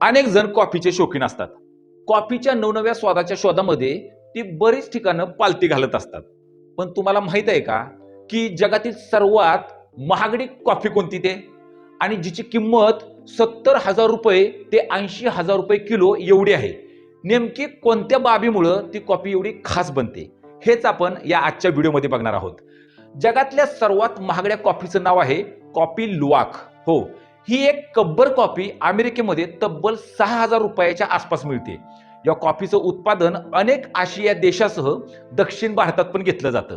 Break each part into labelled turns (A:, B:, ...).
A: अनेक जण कॉफीचे शौकीन असतात. कॉफीच्या नवनव्या स्वादाच्या शोधामध्ये ती बरीच ठिकाणं पालती घालत असतात. पण तुम्हाला माहीत आहे का की जगातील सर्वात महागडी कॉफी कोणती ते? आणि जिची किंमत सत्तर हजार रुपये ते ऐंशी हजार रुपये किलो एवढी आहे. नेमकी कोणत्या बाबीमुळं ती कॉफी एवढी खास बनते हेच आपण या आजच्या व्हिडिओमध्ये बघणार आहोत. जगातल्या सर्वात महागड्या कॉफीचं नाव आहे कॉफी लुवाक हो ही एक कब्बर कॉफी अमेरिकेमध्ये तब्बल सहा हजार रुपयाच्या आसपास मिळते. या कॉफीचं उत्पादन अनेक आशिया देशासह दक्षिण भारतात पण घेतलं जातं.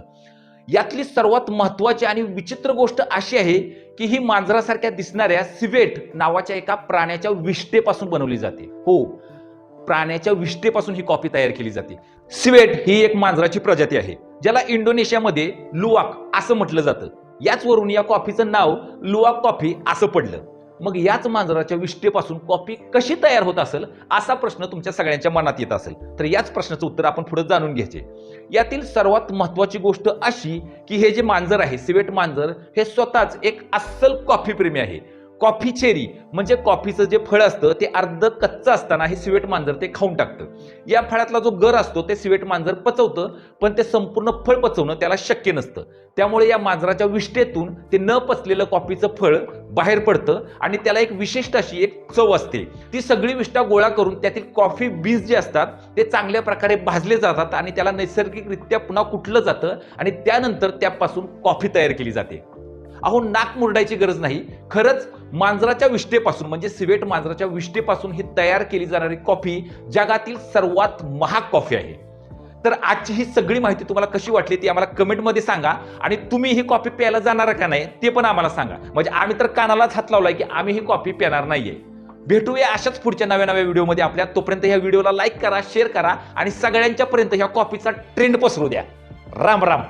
A: यातली सर्वात महत्वाची आणि विचित्र गोष्ट अशी आहे की ही मांजरासारख्या दिसणाऱ्या सिवेट नावाच्या एका प्राण्याच्या विष्ठेपासून बनवली जाते. हो प्राण्याच्या विष्ठेपासून ही कॉफी तयार केली जाते. सिवेट ही एक मांजराची प्रजाती आहे ज्याला इंडोनेशियामध्ये लुवाक असं म्हटलं जातं. याचवरून या कॉफीचं नाव लुवाक कॉफी असं पडलं. मग याच मांजराच्या विष्ठेपासून कॉफी कशी तयार होत असेल असा प्रश्न तुमच्या सगळ्यांच्या मनात येत असेल. तर याच प्रश्नाचं उत्तर आपण पुढे जाणून घ्यायचे. यातील सर्वात महत्वाची गोष्ट अशी की हे जे मांजर आहे सिवेट मांजर हे स्वतःच एक अस्सल कॉफी प्रेमी आहे. कॉफी चेरी म्हणजे कॉफीचं जे फळ असतं ते अर्ध कच्चं असताना हे सिवेट मांजर ते खाऊन टाकतं. या फळातला जो गर असतो ते सिवेट मांजर पचवतं पण ते संपूर्ण फळ पचवणं त्याला शक्य नसतं. त्यामुळे या मांजराच्या विष्ठेतून ते न पचलेलं कॉफीचं फळ बाहेर पडतं आणि त्याला एक विशिष्ट अशी एक चव असते. ती सगळी विष्ठा गोळा करून त्यातील कॉफी बीज जे असतात ते चांगल्या प्रकारे भाजले जातात आणि त्याला नैसर्गिकरित्या पुन्हा कुठलं जातं आणि त्यानंतर त्यापासून कॉफी तयार केली जाते. अहो नाक मुरडायची गरज नाही. खरंच मांजराच्या विष्ठेपासून म्हणजे सिवेट मांजराच्या विष्ठेपासून ही तयार केली जाणारी कॉफी जगातील सर्वात महाग कॉफी आहे. तर आजची ही सगळी माहिती तुम्हाला कशी वाटली ती आम्हाला कमेंटमध्ये सांगा आणि तुम्ही ही कॉफी प्यायला जाणार का नाही ते पण आम्हाला सांगा. म्हणजे आम्ही तर कानालाच हात लावलाय की आम्ही ही कॉफी पिणार नाहीये. भेटूया अशाच पुढच्या नव्या नव्या व्हिडिओमध्ये. आपल्या तोपर्यंत ह्या व्हिडिओला लाईक करा शेअर करा आणि सगळ्यांच्या पर्यंत ह्या कॉफीचा ट्रेंड पसरू द्या. राम राम.